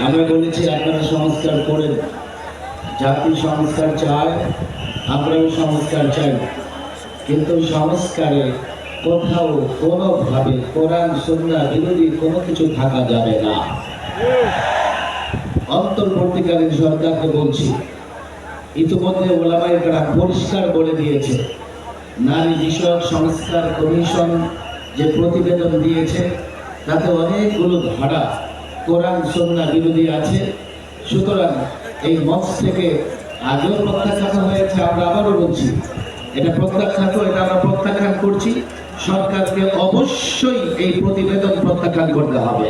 আমরা বলেছি আপনারা সংস্কার করেন। জাতি সংস্কার চায়, আমরাও সংস্কার চাই। কিন্তু সংস্কারে কোথাও কোনোভাবে কোরআন, সন্না, বিরোধী কোনো কিছু থাকা যাবে না। অন্তর্বর্তীকালীন সরকারকে বলছি, ইতিমধ্যে ওলামাই গ্রাম পরিষ্কার বলে দিয়েছে, নারী বিষয়ক সংস্কার কমিশন যে প্রতিবেদন দিয়েছে, তাতে অনেকগুলো ধারা কোরআন সন্না বিরোধী আছে। সুতরাং এই মঞ্চ থেকে আগেও প্রত্যাখ্যাত হয়েছে, আমরা আবারও বলছি, এটা প্রত্যাখ্যাত এটা আমরা প্রত্যাখ্যান করছি। সরকারকে অবশ্যই এই প্রতিবেদন প্রত্যাখ্যান করতে হবে।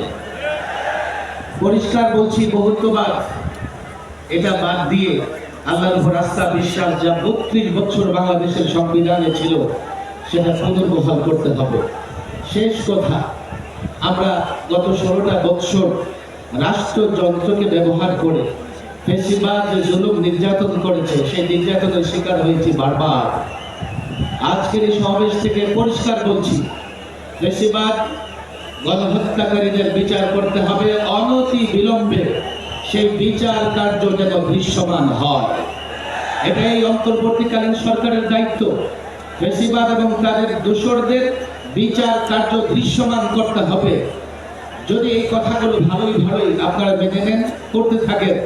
পরিষ্কার বলছি, বহুত্ববাদ। এটা বাদ দিয়ে আল্লাহর উপর আস্থা, বিশ্বাস, যা বত্রিশ বছর বাংলাদেশের সংবিধানে ছিল, সেটা পুনর্বহাল করতে হবে। শেষ কথা আমরা গত ষোলোটা বৎসর রাষ্ট্রযন্ত্রকে ব্যবহার করে বেশিরভাগ যে জুলুম নির্যাতন করেছে, সেই নির্যাতনের শিকার হয়েছি বারবার। আজকের এই সমাবেশ থেকে পরিষ্কার বলছি, ফেসিবাদ গণহত্যাকারীদের বিচার করতে হবে অনতি বিলম্বে। সেই বিচার কার্য যেন দৃশ্যমান হয়। এটাই অন্তর্বর্তীকালীন সরকারের দায়িত্ব। বেশিরভাগ এবং তাদের দোসরদের বিচার কার্য দৃশ্যমান করতে হবে। যদি এই কথাগুলো ভালোই ভালোই আপনারা মেনে নেন, করতে থাকেন,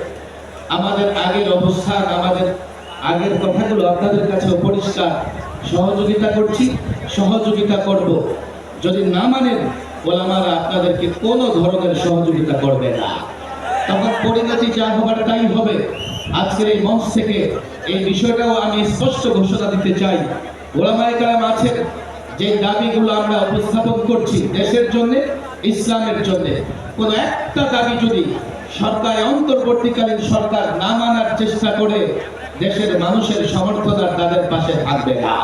আমাদের আগের অবস্থান, আমাদের আগের কথাগুলো আপনাদের কাছে পরিষ্কার। সহযোগিতা করছি, সহযোগিতা করব। যদি না মানেন, ওলামারা আপনাদেরকে কোনো ধরনের সহযোগিতা করবে না। তখন পরিণতি যা হবার তাই হবে। আজকের এই মঞ্চ থেকে এই বিষয়টাও আমি স্পষ্ট ঘোষণা দিতে চাই। ওলামায় কালাম আছেন যে দাবিগুলো আমরা উপস্থাপন করছি দেশের জন্য, ইসলামের জন্য, কোন একটা দাবি যদি সরকার, অন্তর্বর্তীকালীন সরকার না মানার চেষ্টা করে, দেশের মানুষের সমর্থন আর তাদের পাশে থাকবে না।